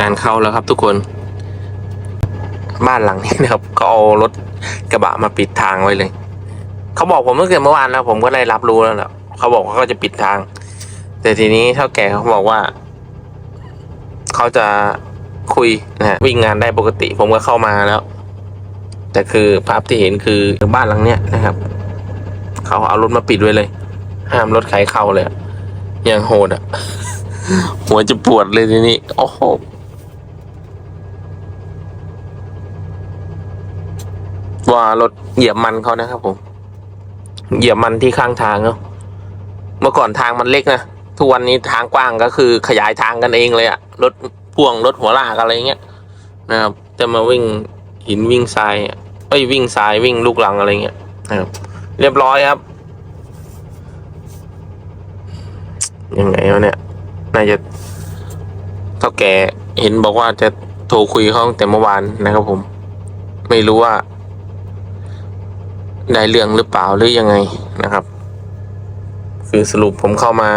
งานเข้าแล้วครับทุกคน บ้านหลังนี้นะครับก็เอารถกระบะมาปิดทางไว้เลย เขาบอกผมตั้งแต่เมื่อวานแล้ว ผมก็ได้รับรู้แล้วแหละเขาบอกว่าเขาจะปิดทาง แต่ทีนี้เท่าแก่เขาบอกว่า เขาจะคุยนะวิ่งงานได้ปกติ ผมก็เข้ามาแล้ว แต่คือภาพที่เห็นคือบ้านหลังเนี้ยนะครับ เขาเอารถมาปิดไว้เลย ห้ามรถใครเข้าเลยอะยังโหดอะ หัวจะปวดเลยทีนี้ โอ้โห ว่ารถเหยียบมันเขานะครับ ผม เหยียบมันที่ข้างทางเนาะเมื่อก่อนทางมันเล็กนะทุกวันนี้ทางกว้างก็คือขยายทางกันเองเลยอะรถพ่วงรถหัวลากอะไรเงี้ยนะครับจะมาวิ่งหินวิ่งทรายเอ้ยวิ่งทรายวิ่งลูกหลังอะไรเงี้ยนะครับ เรียบร้อยครับยังไงวะเนี่ยน่าจะเท่าแก่เห็นบอกว่าจะโทรคุยเขาตั้งแต่เมื่อวานนะครับผม ไม่รู้ว่า ได้เรื่องหรือเปล่าหรือยังไงนะครับ คือสรุปผมเข้ามา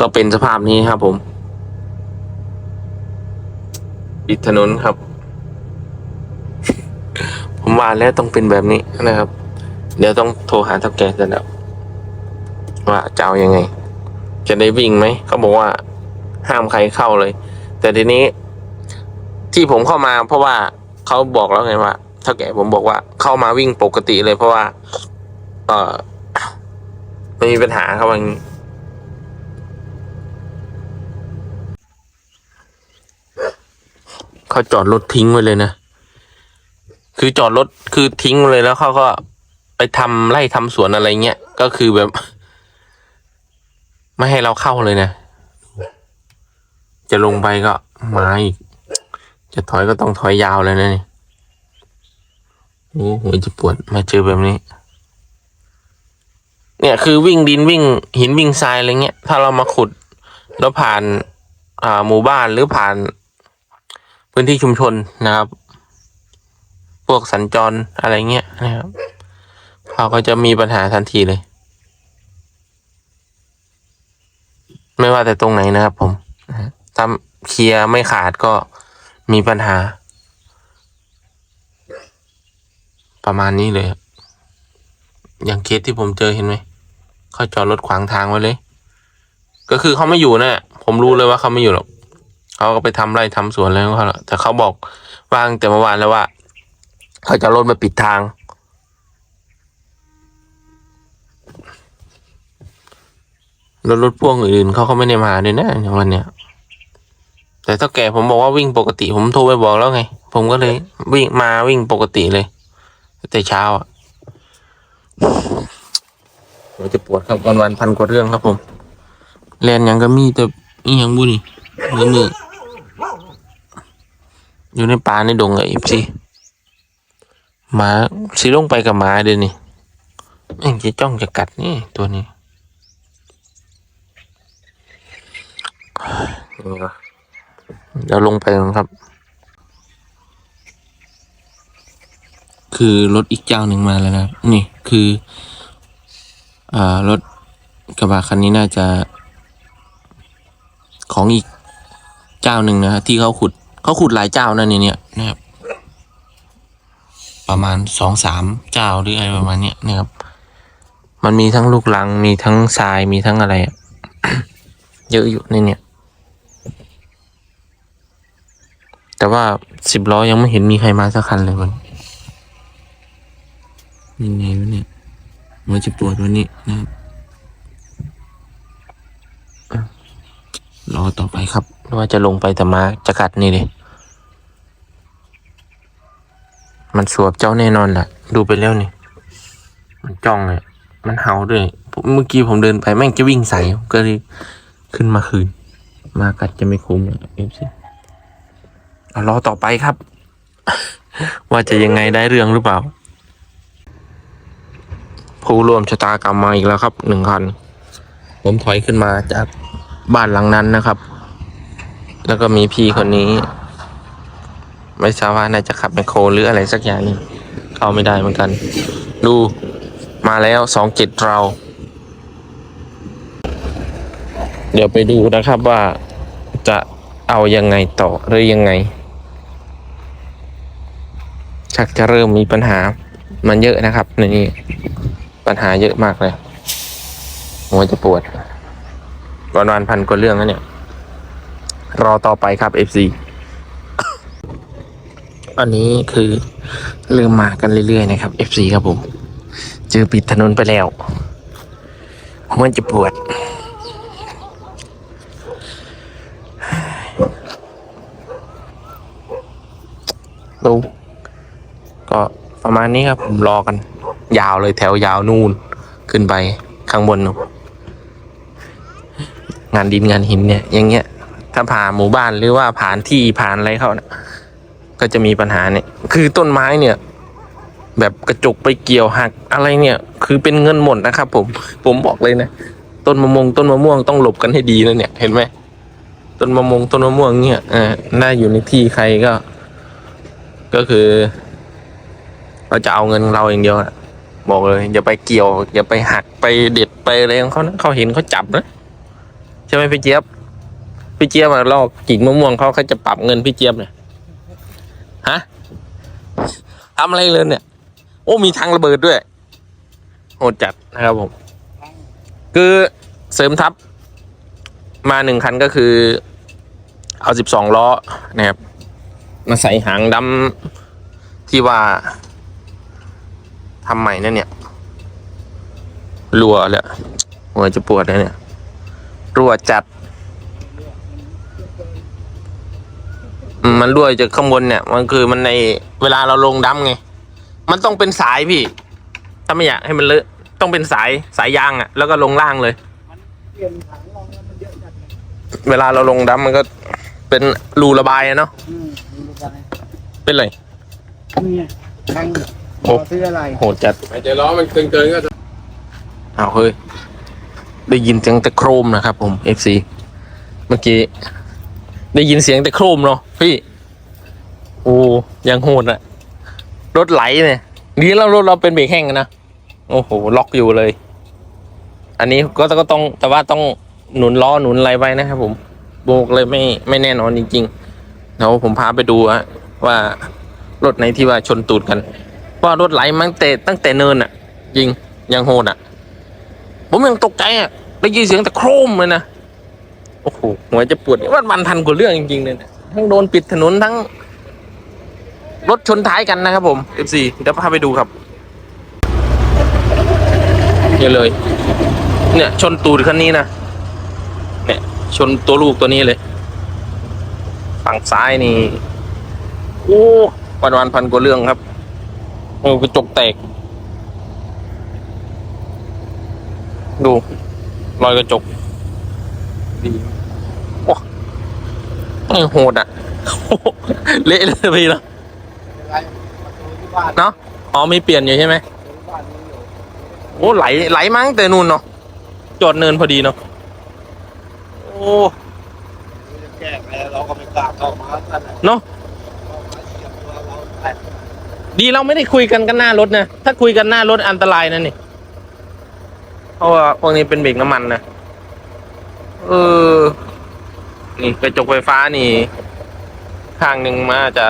ก็เป็นสภาพนี้ครับผมปิดถนนครับ ผมว่าแล้วต้องเป็นแบบนี้นะครับ เดี๋ยวต้องโทรหาท่าแกกันแล้วว่าจะเอายังไง จะได้วิ่งไหมเขาบอกว่าห้ามใครเข้าเลย แต่ทีนี้ ที่ผมเข้ามาเพราะว่าเขาบอกแล้วไงว่า ท่าแก่ผมบอกว่าเข้ามาวิ่งปกติเลยเพราะว่า เออไม่มีปัญหาครับว่างี้เขาจอดรถทิ้งไว้เลยนะ คือจอดรถคือทิ้งเลยแล้วเขาก็ไปทำไร่ทำสวนอะไรเงี้ย ก็คือแบบ ไม่ให้เราเข้าเลยนะ จะลงไปก็มาอีก จะถอยก็ต้องถอยยาวเลยนะนี่ โอ้หัวจะปวดมาเจอแบบนี้ เนี่ยคือวิ่งดินวิ่งหินวิ่งทรายอะไรเงี้ย ถ้าเรามาขุดแล้วผ่านอ่าหมู่บ้านหรือผ่าน พื้นที่ชุมชนนะครับ พวกสัญจรอะไรเงี้ยนะครับเขาก็จะมีปัญหาทันทีเลย ไม่ว่าแต่ตรงไหนนะครับผมนะฮะถ้าเคลียร์ไม่ขาดก็มีปัญหา ประมาณนี้เลย อย่างเคสที่ผมเจอเห็นไหมเขาจอดรถขวางทางไว้เลย ก็คือเขาไม่อยู่นะผมรู้เลยว่าเขาไม่อยู่หรอกเขาก็ไปทำไร่ทำสวนอะไรของเขาแต่เขาบอกว่างแต่เมื่อวานแล้วว่าเขาจะรถมาปิดทาง รถรถพ่วงอื่นเขาก็ไม่ได้มาด้วยนะอย่างวันเนี้ยแต่ถ้าแก่ผมบอกว่าวิ่งปกติ ผมโทรไปบอกแล้วไง ผมก็เลย วิ่งมาวิ่งปกติเลย แต่เช้าอะเราจะปวดครับวันวันๆพันกว่าเรื่องครับผมแลนยังก็มีแต่อีหยังบุนี่มือมืออยู่ในป่าในดงไอ้สิหมาสิลงไปกับหมาเดี๋ยวนี้แม่งจะจ้องจะกัดนี่ตัวนี้นี่ก็เดี๋ยวลงไปกันครับ คือรถอีกเจ้าหนึ่งมาแล้วนะครับ นี่คือ อ่ารถกระบะคันนี้น่าจะ ของอีกเจ้าหนึ่งนะที่เขาขุดเขาขุดหลายเจ้านั่นเนี่ยนะครับ ประมาณสองสามเจ้าหรืออะไรประมาณเนี้ยนะครับ มันมีทั้งลูกลัง มีทั้งทรายมีทั้งอะไรเยอะอยู่ในเนี่ยแต่ว่าสิบล้อยังไม่เห็นมีใครมาสักคันเลยวัน ยังไงวะเนี่ยหัวจะปวดวันนี้นะครับรอต่อไปครับว่าจะลงไปแต่มาจะกัดนี่เลยมันสวบเจ้าแน่นอนแหละดูไปแล้วนี่มันจ้องเลยมันเห่าด้วยเมื่อกี้ผมเดินไปแม่งจะวิ่งใส่ก็เลยขึ้นมาคืน มากัดจะไม่คุ้มเอฟซีรอต่อไปครับ ว่าจะยังไงได้เรื่องหรือเปล่า ผู้ร่วมชะตากรรมมาอีกแล้วครับหนึ่งคัน ผมถอยขึ้นมาจากบ้านหลังนั้นนะครับ แล้วก็มีพี่คนนี้ ไม่ทราบว่าน่าจะขับไมคโครหรืออะไรสักอย่างหนึงเข้าไม่ได้เหมือนกัน ดูมาแล้วสองเจ็ดเรา เดี๋ยวไปดูนะครับว่าจะเอายังไงต่อหรือยังไงชักจะเริ่มมีปัญหามันเยอะนะครับในนี้ ปัญหาเยอะมากเลย หัวจะปวดวันวันๆพันกว่าเรื่องแล้วเนี่ย รอต่อไปครับ FC อันนี้คือเริ่มมากันเรื่อยๆนะครับ FC ครับผม เจอปิดถนนไปแล้วหัวจะปวดดูก็ประมาณนี้ครับผมรอกัน ยาวเลยแถวยาวนู่น ขึ้นไปข้างบน งานดินงานหินเนี่ย อย่างเงี้ย ถ้าผ่านหมู่บ้านหรือว่าผ่านที่ผ่านอะไรเขานะก็จะมีปัญหาเนี่ย คือต้นไม้เนี่ย แบบกระจกไปเกี่ยวหักอะไรเนี่ย คือเป็นเงินหมดนะครับ ผม ผมบอกเลยนะต้นมะม่วงต้นมะม่วงต้องหลบกันให้ดีนะเนี่ย เห็นไหมต้นมะม่วงต้นมะม่วงเนี่ยอ่าน่าอยู่ในที่ใครก็ ก็คือเราจะเอาเงินเราอย่างเดียวอะ บอกเลยอย่าไปเกี่ยว อย่าไปหักไปเด็ดไปอะไรของเขานะเขาเห็นเขาจับนะใช่ไหมพี่เจี๊ยบพี่เจี๊ยบมาลอกกิ่งมะม่วงเขาเขาจะปรับเงินพี่เจี๊ยบเนี่ยฮะทำอะไรเลยเนี่ย โอ้มีทางระเบิดด้วยโหดจัดนะครับผม คือเสริมทับมาหนึ่งคันก็คือ เอาสิบสองล้อนะครับ มาใส่หางดำที่ว่า ทำใหม่นั่นเนี่ย รัวเลยหัวจะปวดเลยเนี่ย รัวจัด มันรั่วจากข้างบนเนี่ย มันคือมันในเวลาเราลงดำไง มันต้องเป็นสายพี่ ถ้าไม่อยากให้มันเลอะ ต้องเป็นสายสายยางอะ่ะ แล้วก็ลงล่างเลย เวลาเราลงดำมันก็เป็นรูระบายอะเนาะเป็นไรนี่ไงทัง โอ้ขอซื้ออะไรโหดจัดไม่ใจร้อนมันเกินเกินๆก็เอาเฮ้ย ได้ยินเสียงแต่โครมนะครับผม FC เมื่อกี้ ได้ยินเสียงแต่โครมเนาะพี่ โอ้ยังโหดอะรถไหลเนี่ยนี่เรารถเราเป็นเบรกแห้งนะ โอ้โห ล็อกอยู่เลย อันนี้ก็ก็ต้องแต่ว่าต้องหนุนล้อหนุนอะไรไว้นะครับผมโบกเลยไม่ไม่แน่นอนจริงๆเดี๋ยวผมพาไปดูอะว่า รถไหนที่ว่าชนตูดกัน เพรารถไหลมาตั้งแต่ตั้งแต่เนินอะยิงยังโหดอะผมยังตกใจอะได้ยินเสียงแต่โครมเลยนะโอ้โหหัวจะปวดว่ามันพันกว่าเรื่องจริงๆเลยนะทั้งโดนปิดถนนทั้ง รถชนท้ายกันนะครับผม F4 เดี๋ยวพาไปดูครับเนี่ยเลย เนี่ย ชนตูดคันนี้นะเนี่ยชนตัวลูกตัวนี้เลย ฝั่งซ้ายนี่ โอ้วันวันพันกว่าเรื่องครับ โอ้กระจกแตก ดูรอยกระจก ดีโอ้ไม่โหดอะ เละเลยพี่เนาะอะไรมาดูที่บ้านเนาะอ๋อมีเปลี่ยนอยู่ใช่ไหมดูที่บ้านนี้อยู่โอ้ไหลไหลมั้งแต่นู่นเนาะจอดเนินพอดีเนาะโอ้ดูจะแก้ไงเราก็ไม่กล้าเข้ามาท่านน่ะเนาะ ดีเราไม่ได้คุยกันกันหน้ารถนะ ถ้าคุยกันหน้ารถอันตรายนะนี่ เพราะว่าพวกนี้เป็นเบรกน้ำมันนะ เออ นี่กระจกไฟฟ้านี่ ข้างหนึ่งมาจะ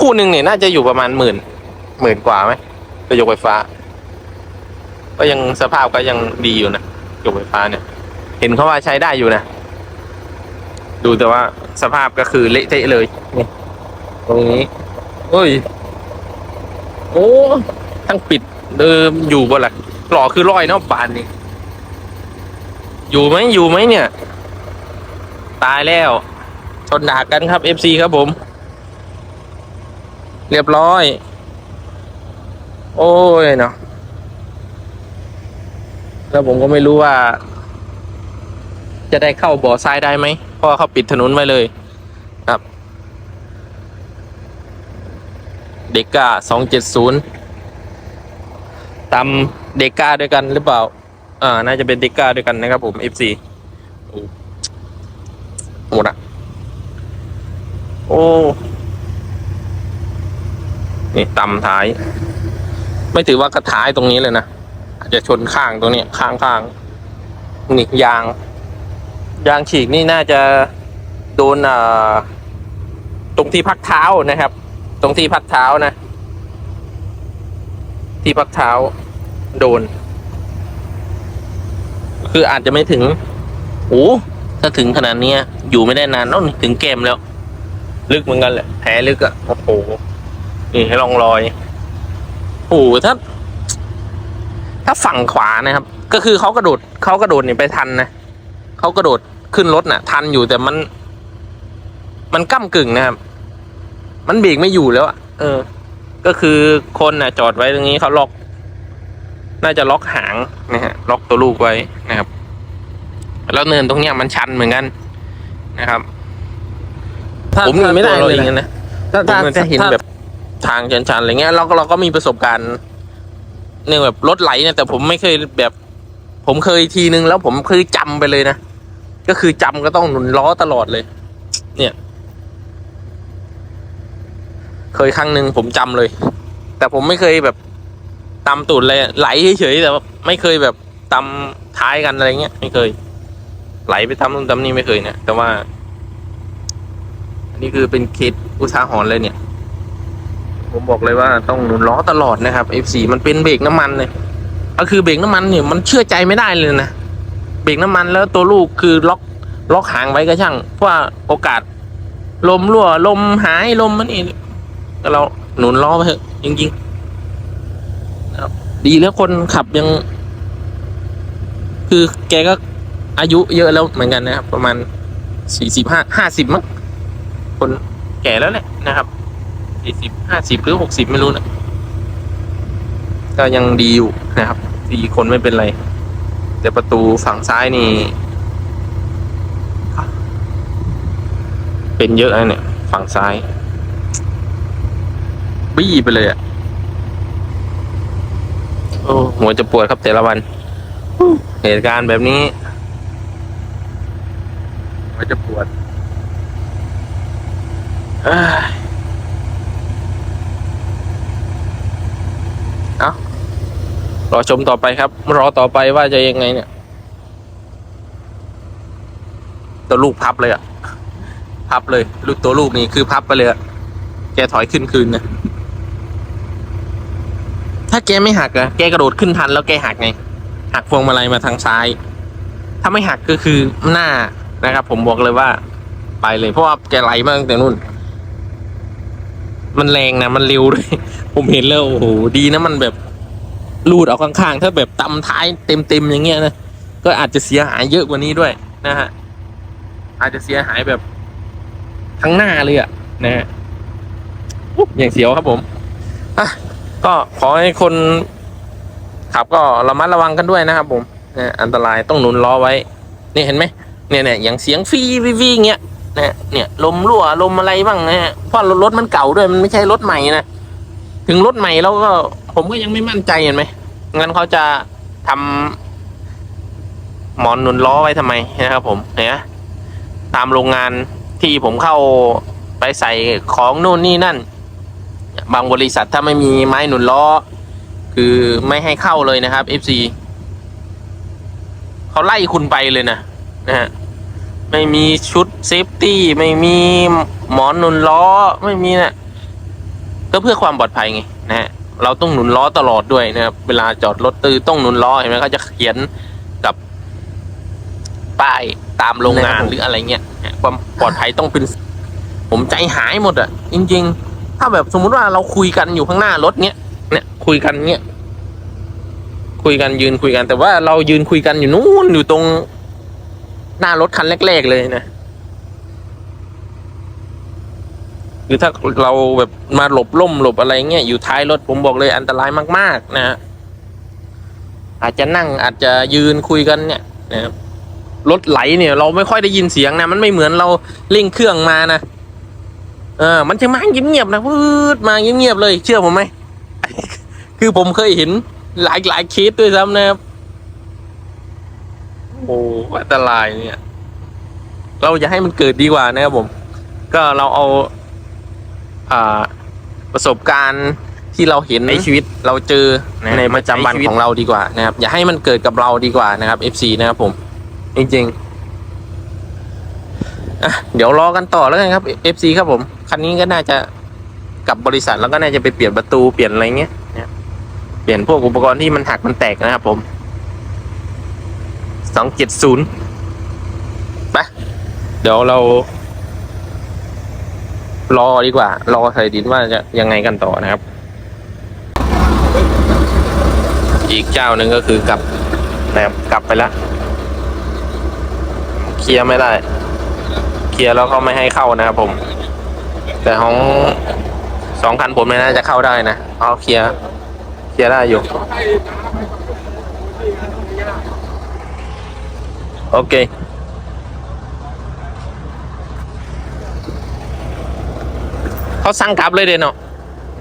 คู่หนึ่งเนี่ยน่าจะอยู่ประมาณหมื่น หมื่นกว่าไหมกระจกไฟฟ้า ก็ยังสภาพก็ยังดีอยู่นะกระจกไฟฟ้าเนี่ย เห็นเขาว่าใช้ได้อยู่นะ ดูแต่ว่าสภาพก็คือเละเทะเลยนี่ตรงนี้ เอ้ย โอ้ทั้งปิดเดิมอยู่บ่ละหล่อคือร้อยเนาะบานนี่อยู่ไหมอยู่ไหมเนี่ย ตายแล้วชนดากันครับ FC ครับผม เรียบร้อย โอ้ยเนาะแล้วผมก็ไม่รู้ว่า จะได้เข้าบ่อทรายได้ไหมเพราะว่าเขาปิดถนนไว้เลย ครับ เด็กก้าสองเจ็ดศูนย์ตามเด็กก้าด้วยกันหรือเปล่า อ่า น่าจะเป็นเด็กก้าด้วยกันนะครับ ผม FC โอ้หมดอะโอ้นี่ตำท้าย ไม่ถือว่ากระท้ายตรงนี้เลยนะอาจจะชนข้างตรงนี้ข้างข้างนี่ยาง ยางฉีกนี่น่าจะโดนอ่าตรงที่พักเท้านะครับ ตรงที่พักเท้านะ ที่พักเท้า โดน คืออาจจะไม่ถึงโอ้ถ้าถึงขนาดนี้อยู่ไม่ได้นานเอ้าถึงเกมแล้ว ลึกเหมือนกันแหละแผลลึกอะโอ้โหนี่ให้ลองรอยโอ้โหถ้า ถ้าฝั่งขวานะครับ ก็คือเขากระโดดเขากระโดดเนี่ยไปทันนะเขากระโดดขึ้นรถน่ะ ทันอยู่แต่มัน มันก้ากึ่งนะครับ มันเบรกไม่อยู่แล้วอะเออ ก็คือคนน่ะ จอดไว้ตรงนี้เขาล็อก น่าจะล็อกหางนะฮะ ล็อกตัวลูกไว้นะครับ แล้วเนินตรงเนี้ยมันชันเหมือนกันนะครับผมหนีไม่ได้เลยอย่างนั้นนะถ้าถ้าถ้าถ้าเห็นถ้าแบบทางชันๆอะไรเงี้ยเราก็เราก็มีประสบการณ์เนี่ยแบบรถไหลเนี่ยแต่ผมไม่เคยแบบ ผมเคยทีนึงแล้วผมเคยจำไปเลยนะก็คือจำก็ต้องหนุนล้อตลอดเลย เนี่ย เคยครั้งหนึ่งผมจำเลย แต่ผมไม่เคยแบบตำตูดเลยไหลเฉยๆแต่ไม่เคยแบบตำท้ายกันอะไรเงี้ยไม่เคย ไหลไปตำนู่นตำนี่ไม่เคยเนี่ยแต่ว่า อันนี้คือเป็นเคสอุทาหรณ์เลยเนี่ย ผมบอกเลยว่าต้องหนุนล้อตลอดนะครับ F4 มันเป็นเบรกน้ำมันเลยก็คือเบรกน้ำมันเนี่ยมันเชื่อใจไม่ได้เลยนะเบรกน้ำมันแล้วตัวลูกคือล็อกล็อกหางไว้ก็ช่างเพราะว่าโอกาส ลมรั่วลมหายลมมันนี่ ก็เราหนุนล้อไปเถอะจริงๆนะครับดีแล้วคนขับยัง คือแกก็อายุเยอะแล้วเหมือนกันนะครับ ประมาณสี่สิบห้าห้าสิบมั้งคนแก่แล้วแหละนะครับสี่สิบห้าสิบหรือหกสิบไม่รู้นะก็ยังดีอยู่นะครับสี่คนไม่เป็นไร แต่ประตูฝั่งซ้ายนี่ เป็นเยอะนะเนี่ย ฝั่งซ้าย บี้ไปเลยอะ่ะโอ้หัวจะปวดครับแต่ละวัน เหตุการณ์แบบนี้ หัวจะปวดเอ้ยเอารอชมต่อไปครับ รอต่อไปว่าจะยังไงเนี่ย ตัวลูกพับเลยอะพับเลย ลูกตัวลูกนี่คือพับไปเลยอะแกถอยขึ้นคืนนะ ถ้าแกไม่หักอะแกกระโดดขึ้นทันแล้วแกหักไง หักพวงมาลัยมาทางซ้าย ถ้าไม่หักก็คือหน้านะครับ ผมบอกเลยว่า ไปเลยเพราะว่าแกไหลมาตั้งแต่นู่น มันแรงนะมันเร็วด้วย ผมเห็นแล้วโอ้โหดีนะมันแบบลูดเอาข้างๆ ถ้าแบบตำท้ายเต็มๆอย่างเงี้ยนะก็อาจจะเสียหายเยอะกว่านี้ด้วยนะฮะอาจจะเสียหายแบบทั้งหน้าเลยอะนะฮะอยอย่างเสียวครับผมอะ ก็ขอให้คนขับก็ระมัดระวังกันด้วยนะครับ ผมอันตรายต้องหนุนล้อไว้ นี่เห็นไหมเนี่ยเนี่ยอย่างเสียงฟีวีวีเงี้ยนะเนี่ยลมรั่วลมอะไรบ้างนะฮะเพราะรถมันเก่าด้วยมันไม่ใช่รถใหม่นะถึงรถใหม่แล้วก็ ผมก็ยังไม่มั่นใจเห็นไหมงั้นเขาจะทำหมอนหนุนล้อไว้ทำไมนะครับ ผมเนี่ยตามโรงงานที่ผมเข้าไปใส่ของนู่นนี่นั่น บางบริษัทถ้าไม่มีไม้หนุนล้อ คือไม่ให้เข้าเลยนะครับ FC เขาไล่คุณไปเลยนะนะฮะไม่มีชุดเซฟตี้ไม่มีหมอนหนุนล้อไม่มีนะก็เพื่อความปลอดภัยไงนะฮะเราต้องหนุนล้อตลอดด้วยนะครับ เวลาจอดรถตือต้องหนุนล้อเห็นไหมเขาจะเขียนกับป้ายตามโรงงานหรืออะไรเงี้ยความปลอดภัยต้องเป็น ผมใจหายหมดอะ จริง ๆ ถ้าแบบสมมุติว่าเราคุยกันอยู่ข้างหน้ารถเนี้ยเนี่ยคุยกันเนี้ยคุยกันยืนคุยกัน แต่ว่าเรายืนคุยกันอยู่นู้นอยู่ตรงหน้ารถคันแรกๆเลยนะคือถ้าเราแบบมาหลบล่มหลบอะไรเงี้ยอยู่ท้ายรถผมบอกเลยอันตรายมาก ๆ นะฮะอาจจะนั่งอาจจะยืนคุยกันเนี่ยนะครับรถไหลเนี่ย เราไม่ค่อยได้ยินเสียงนะ มันไม่เหมือนเราเร่งเครื่องมานะ เออมันจะมาเงียบๆนะพืดมาเงียบๆเลย เชื่อผมไหม คือผมเคยเห็นหลายหลายๆเคสด้วยซ้ำนะครับ โอ้อันตรายเนี่ย เราจะให้มันเกิดดีกว่านะครับผม ก็เราเอา อ่า ประสบการณ์ที่เราเห็นในชีวิตเราเจอในประจำวันของเราดีกว่านะครับ อย่าให้มันเกิดกับเราดีกว่านะครับ FC นะครับผม จริงอะเดี๋ยวรอกันต่อแล้วกันครับ FC ครับผม คันนี้ก็น่าจะกลับบริษัทแล้วก็น่าจะไปเปลี่ยนประตูเปลี่ยนอะไรเงี้ยเปลี่ยนพวกอุปกรณ์ที่มันหักมันแตกนะครับผมสองเจ็ดศูนย์ไปเดี๋ยวเรา รอดีกว่า รอใส่ดินว่าจะยังไงกันต่อนะครับ อีกเจ้าหนึ่งก็คือกลับแบบกลับไปแล้วเคลียร์ไม่ได้ เคลียร์แล้วเขาไม่ให้เข้านะครับผม แต่ของสองคันผมเนี่ยน่าจะเข้าได้นะเอาเคลียร์เคลียร์ได้อยู่ โอเค เขาสั่งกลับเลยเดนเนาะ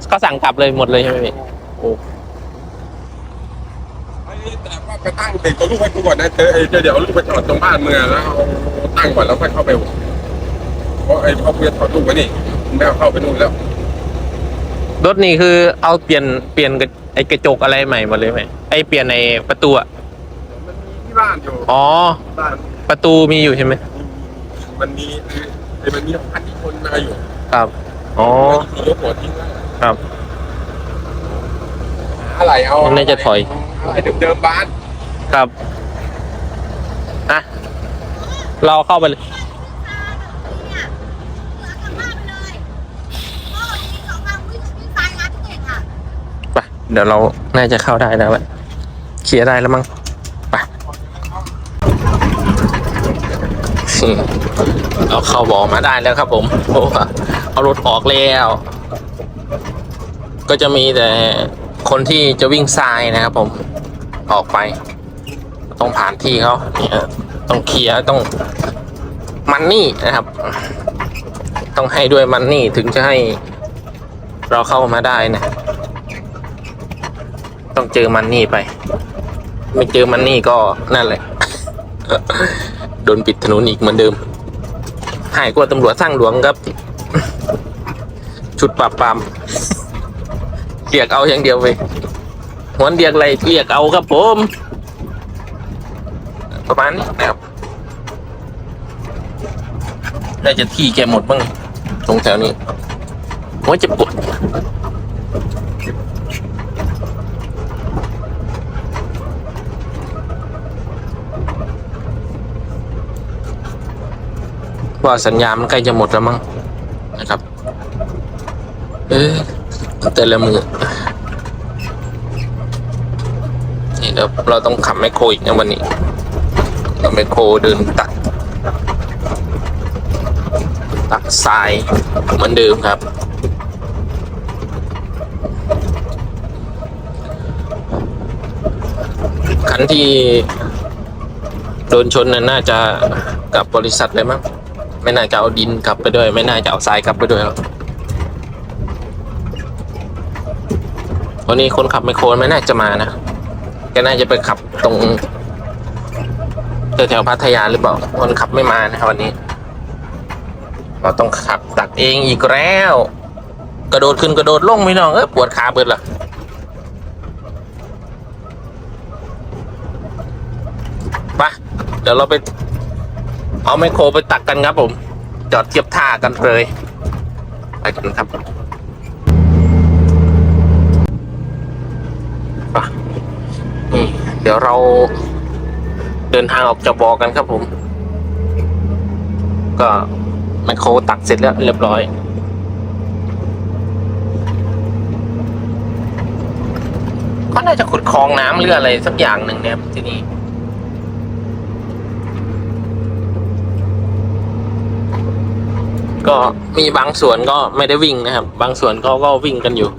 เขาสั่งกลับเลยหมดเลยใช่ไหมพี่โอ้แต่ว่าไปตั้งติดกับลูกไว้ก่อนนะเธอเดี๋ยวเอาลูกไปจอดตรงบ้านเมืองแล้วเอาตั้งก่อนแล้วค่อยเข้าไปเพราะไอ้เขาเพื่อนถอดลูกไว้นี่ แม่เข้าไปนู่นแล้วรถนี่คือเอาเปลี่ยนเปลี่ยนกระไอกระจกอะไรใหม่หมดเลยไหมไอเปลี่ยนในประตูอะมันมีที่บ้านอยู่อ๋อ บ้านประตูมีอยู่ใช่ไหมมันมีไอ้มันมีพันที่คนมาอยู่ครับ อ๋อมียกหัวทิ้งไว้ครับหาอะไรเอามันน่าจะถอย อะไรเดิมๆบ้าน ครับ อะ เราเข้าไปเลย เดี๋ยวเราน่าจะเข้าได้แล้วแหละเคลียร์ได้แล้วมั้งไปเราเข้าบ่อมาได้แล้วครับผมโอ้เอารถออกแล้ว ก็จะมีแต่คนที่จะวิ่งทรายนะครับผมออกไป ต้องผ่านที่เขาเนี่ยต้องเคลียร์ต้องมันนี่นะครับ ต้องให้ด้วยมันนี่ถึงจะให้เราเข้ามาได้นะ ต้องเจอมันนี่ไป ไม่เจอมันนี่ก็นั่นแหละ โดนปิดถนนอีกเหมือนเดิม หายกว่าตำรวจสร้างหลวงครับ ชุดปราบปรามเรียกเอาอย่างเดียวไปหวนเรียกอะไรเรียกเอาครับผม ประมาณนี้นะครับน่าจะที่แกหมดบ้างตรงแถวนี้ว่าจะปวด ว่าสัญญามันใกล้จะหมดแล้วมั้งนะครับ เออแต่ละมือนี่เดี๋ยวเราต้องขับแมคโครอีกนะวันนี้เราแมคโครเดินตัก ตักทรายเหมือนเดิมครับคันที่โดนชนน่ะน่าจะกับบริษัทเลยมั้ง ไม่น่าจะเอาดินกลับไปด้วย ไม่น่าจะเอาทรายกลับไปด้วยหรอกวันนี้คนขับไมโครไม่น่าจะมานะแกน่าจะไปขับตรงแถวพัทยาหรือเปล่าคนขับไม่มานะครับวันนี้เราต้องขับตักเองอีกแล้ว กระโดดขึ้นกระโดดลงไม่น้องเออปวดขาเบิดละไปเดี๋ยวเราไป เอาไมโครไปตักกันครับผม จอดเทียบท่ากันเลยไปกันครับไปเดี๋ยวเราเดินทางออกจากบอกันครับผม ก็ไมโครตักเสร็จแล้วเรียบร้อยก็น่าจะขุดคลองน้ำหรืออะไรสักอย่างหนึ่งเนี่ยที่นี่ ก็มีบางส่วนก็ไม่ได้วิ่งนะครับ บางส่วนเขาก็วิ่งกันอยู่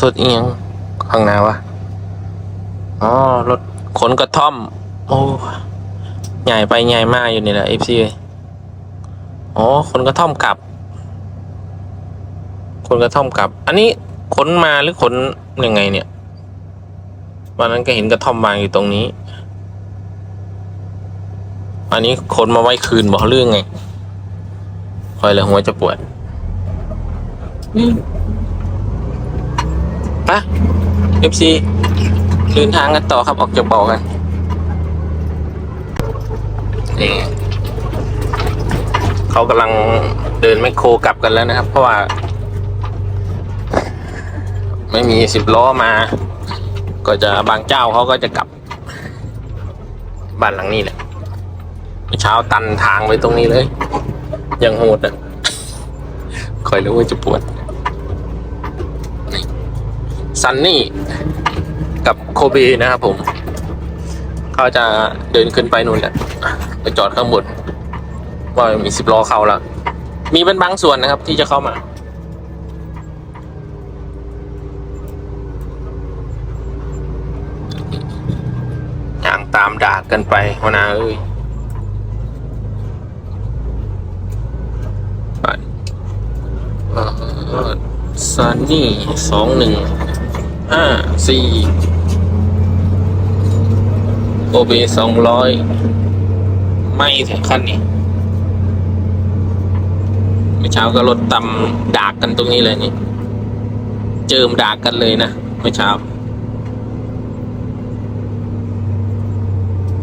สุดเอียงข้างหน้าวะอ๋อรถขนกระท่อม โอ้ใหญ่ไปใหญ่มากอยู่นี่แหละเอฟซีอ๋อขนกระท่อมกลับขนกระท่อมกลับ อันนี้ขนมาหรือขนยังไงเนี่ยวันนั้นก็เห็นกระท่อมวางอยู่ตรงนี้ อันนี้ขนมาไว้คืนบอกเรื่องไงคอยเลยหัวจะปวดไป FC เดินทางกันต่อครับออกจากบ่อกันนี่เขากำลังเดินแมคโครกลับกันแล้วนะครับ เพราะว่า ไม่มีสิบล้อมา ก็จะบางเจ้าเขาก็จะกลับบ้านหลังนี้แหละ เช้าตันทางไว้ตรงนี้เลย ยังโหดอะคอยรู้ว่าจะปวดซันนี่กับโคเบนะครับผม เขาจะเดินขึ้นไปนู่นแหละไปจอดข้างบนว่ามีสิบล้อเข้าแล้ว มีเป็นบางส่วนนะครับที่จะเข้ามาอย่างตามด่ากกันไปวนาเอ้ยไป ซันนี่สองหนึ่งห้าสี่โอเบสองร้อยไม่ถึงขั้นนี้เมื่อเช้าก็รถตำดากกันตรงนี้เลยนี่ เจิมดากกันเลยนะเมื่อเช้า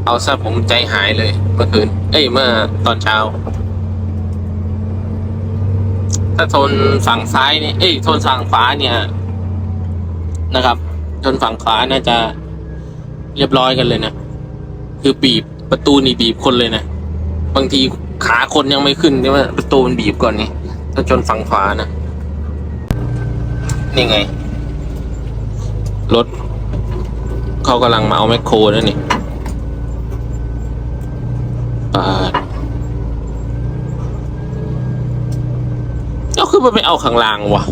เอาซะผมใจหายเลยเมื่อคืน เอ้ยเมื่อตอนเช้า ถ้าทนฝั่งซ้ายนี่เอ้ยทนฝั่งขวาเนี่ยนะครับทนฝั่งขวาน่าจะเรียบร้อยกันเลยนะ คือบีบประตูนี่บีบคนเลยนะ บางทีขาคนยังไม่ขึ้นใช่ไหมประตูมันบีบก่อนนี่ถ้าชนฝั่งขวานะนี่ไง รถเขากำลังมาเอาแมคโครนั่นนี่ บาท เอาขึ้นไปไปเอาข้างล่างวะ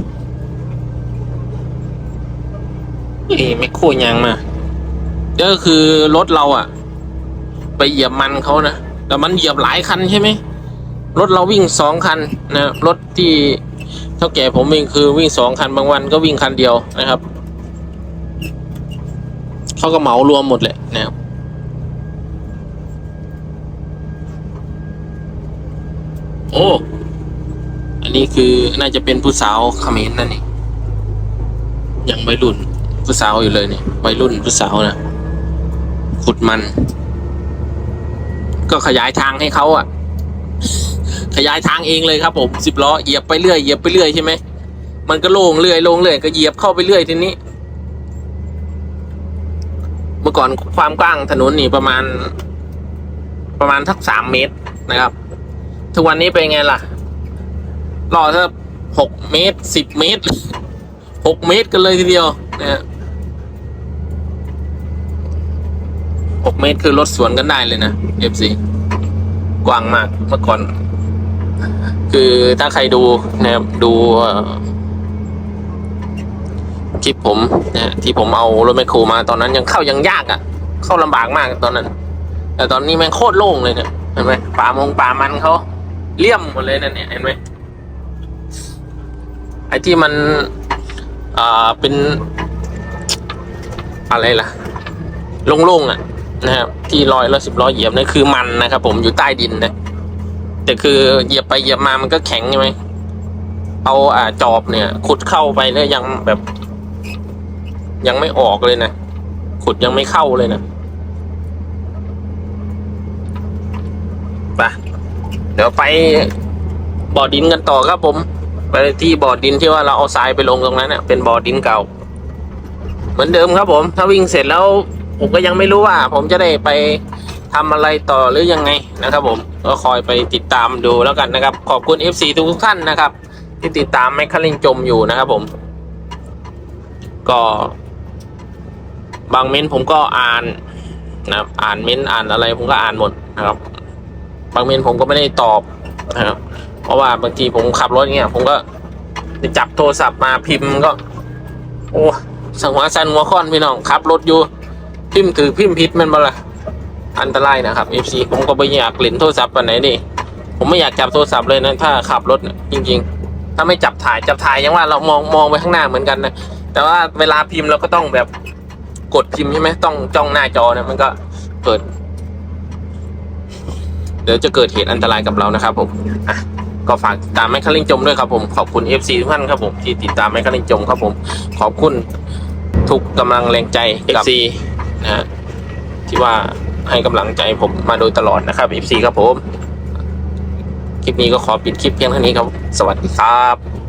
เอ้ไม่โคยางมาก็คือรถเราอะไปเหยียบมันเขานะแต่มันเหยียบหลายคันใช่ไหมรถเราวิ่งสองคันนะรถที่เท่าแก่ผมวิ่งคือวิ่งสองคันบางวันก็วิ่งคันเดียวนะครับเขาก็เหมารวมหมดแหละนะครับโอ้ นี้คือน่าจะเป็นผู้สาวเขมรนั่นนี่ยังวัยรุ่นผู้สาวอยู่เลยเนี่วัยรุ่นผู้สาวนะขุดมัน ก็ขยายทางให้เขาอะขยายทางเองเลยครับผมสิบล้อเหยียบไปเรื่อยเหยียบไปเรื่อยใช่ไหมมันก็โล่งเรื่อยโล่งเรื่อยก็เหยียบเข้าไปเรื่อยทีนี้ เมื่อก่อนความกว้างถนนนี่ประมาณ ประมาณทักสามเมตรนะครับ ทุกวันนี้เป็นไงล่ะ รอถ้าหกเมตรสิบเมตรหกเมตรกันเลยทีเดียวนะหกเมตรคือรถสวนกันได้เลยนะ FC กว้างมากเมื่อก่อน คือถ้าใครดูนะครับดูคลิปผมนะที่ผมเอารถแมคโครมาตอนนั้นยังเข้ายังยากอะ่ะ เข้าลำบากมากตอนนั้น แต่ตอนนี้แม่งโคตรโล่งเลยเนี่ยเห็นไหมป่ามงป่ามันเขาเลี่ยมหมดเลยนั่นเนี่ยเห็นไหม อ้ที่มัน อ่าเป็น อะไรล่ะโล่งๆอะ นะครับ ที่ลอยแล้วสิบล้อเหยียบนั่นคือมันนะครับผมอยู่ใต้ดินนะแต่คือเหยียบไปเหยียบมามันก็แข็งใช่ไหมเอาอ่าจอบเนี่ย ขุดเข้าไปแล้วยังแบบ ยังไม่ออกเลยนะขุดยังไม่เข้าเลยนะไปเดี๋ยวไปบ่อดินกันต่อครับผม ไปที่บ่อดินที่ว่าเราเอาทรายไปลงตรงนั้นเน่ะเป็นบ่อดินเก่า เหมือนเดิมครับผม ถ้าวิ่งเสร็จแล้วผมก็ยังไม่รู้ว่า ผมจะได้ไปทำอะไรต่อหรือยังไงนะครับ ผมก็คอยไปติดตามดูแล้วกันนะครับ ขอบคุณ FC ทุกท่านนะครับ ที่ติดตามแมคคารินจมอยู่นะครับผม ก็บางเม้นต์ผมก็อ่านนะครับอ่านเม้นต์อ่านอะไรผมก็อ่านหมดนะครับ บางเม้นผมก็ไม่ได้ตอบนะครับ เพราะว่าบางทีผมขับรถเงี้ยผมก็จะจับโทรศัพท์มาพิมพ์ก็ โอ้สังหัวสันหัวค้อนพี่น้องขับรถอยู่พิมพ์ถือพิมพ์พิษมันบ่ละอันตรายนะครับ FC ผมก็ไม่อยากเล่นโทรศัพท์ปันไหนดิผมไม่อยากจับโทรศัพท์เลยนะถ้าขับรถนี่ยจริง ๆ ถ้าไม่จับถ่ายจับถ่ายยังว่าเรามองมองไปข้างหน้าเหมือนกันนะแต่ว่าเวลาพิมพ์เราก็ต้องแบบกดพิมพ์ใช่ไหมต้องจ้องหน้าจอเนี่ยมันก็เปิด เดี๋ยวจะเกิดเหตุอันตรายกับเรานะครับผมอะ ก็ฝากติดตามแมคคาริงจมด้วยครับผม ขอบคุณ FC ทุกท่านครับผมที่ติดตามแมคคาริงจมครับผม ขอบคุณทุกกำลังแรงใจ FC นะฮะที่ว่าให้กำลังใจผมมาโดยตลอดนะครับ FC ครับผม คลิปนี้ก็ขอปิดคลิปเพียงเท่านี้ครับ สวัสดีครับ